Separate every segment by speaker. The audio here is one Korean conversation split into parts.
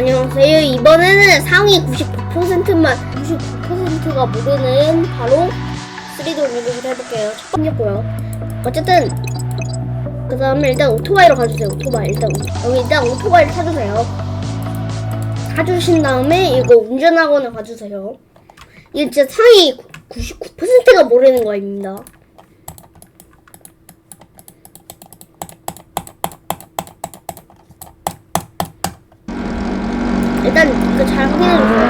Speaker 1: 안녕하세요. 이번에는 상위 99%만 99%가 모르는 바로 3D 올리기를 해볼게요. 첫 번째고요. 어쨌든 그 다음에 일단 오토바이로 가주세요. 오토바이 일단 여기 일단 오토바이를 타주세요. 타주신 다음에 이거 운전학원을 가주세요. 이게 진짜 상위 99%가 모르는 거입니다. 일단 이거 잘 확인해 주세요.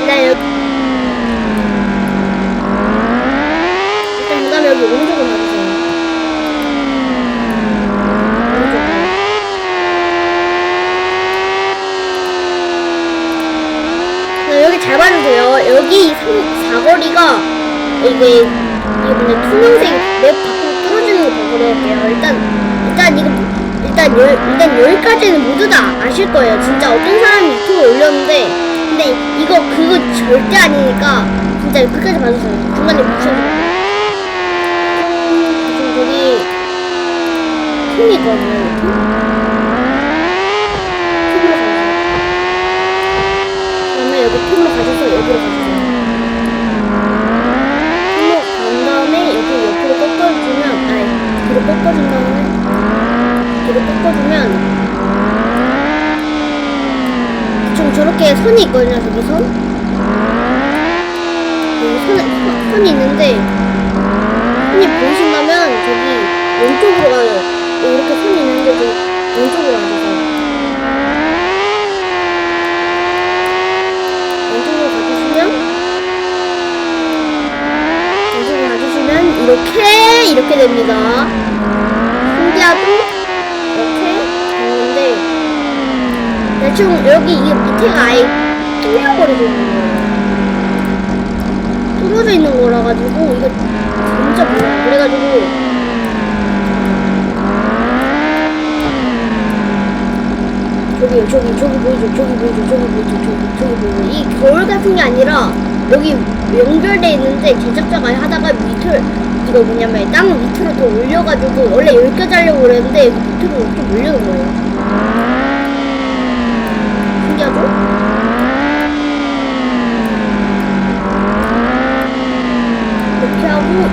Speaker 1: 일단 여기 일단 그 다음에 여기 오른쪽으로 가주세요. 오른쪽으로. 네, 여기 잘 봐주세요. 여기 상- 사거리가 이게 이게 뭐냐 투명색 맵 밖으로 뚫어지는 거 보여드릴게요. 일단 일단 일단 열 일단 여기까지는 모두 다 아실 거예요. 진짜 어떤 사람이 유튜브 올렸는데 근데 이거 그거 절대 아니니까 진짜 끝까지 봐주세요. 중간에 지금 저기 가주세요. 그다음에 여기 팀으로 가셔서 여기로 가주세요. 팀으로 간 다음에 여기 옆으로 꺾어주면 아니 뒤로 꺾어준 다음에 뒤로 꺾어주면 좀 저렇게 선이 있거든요. 저기 선. 여기 선, 선- 선이 있는데 선이 보이신다면 저기 왼쪽으로 가요. 이렇게 선이 있는데 저기 왼쪽으로 가주세요. 왼쪽으로 가주시면 왼쪽으로 가주시면 이렇게 이렇게 됩니다. 신기하고 대충 여기 이게 밑에가 아예 뚫려버려져 있는 거예요. 뚫어져 있는 거라 가지고 이거 진짜 몰라요. 그래가지고 저기 저기 저기 보이죠? 저기 보이죠? 저기 보이죠? 저기 저기 보이죠? 이 거울 같은 게 아니라 여기 연결돼 있는데 제작자가 하다가 밑을 이거 뭐냐면 땅 밑으로 더 올려가지고 원래 여기까지 하려고 그랬는데 밑으로 좀 올려놓은 거예요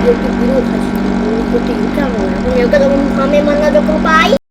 Speaker 1: YouTube video kasi hindi ko tingin ka mo. Ngayon ka naman kami mga nagpapay.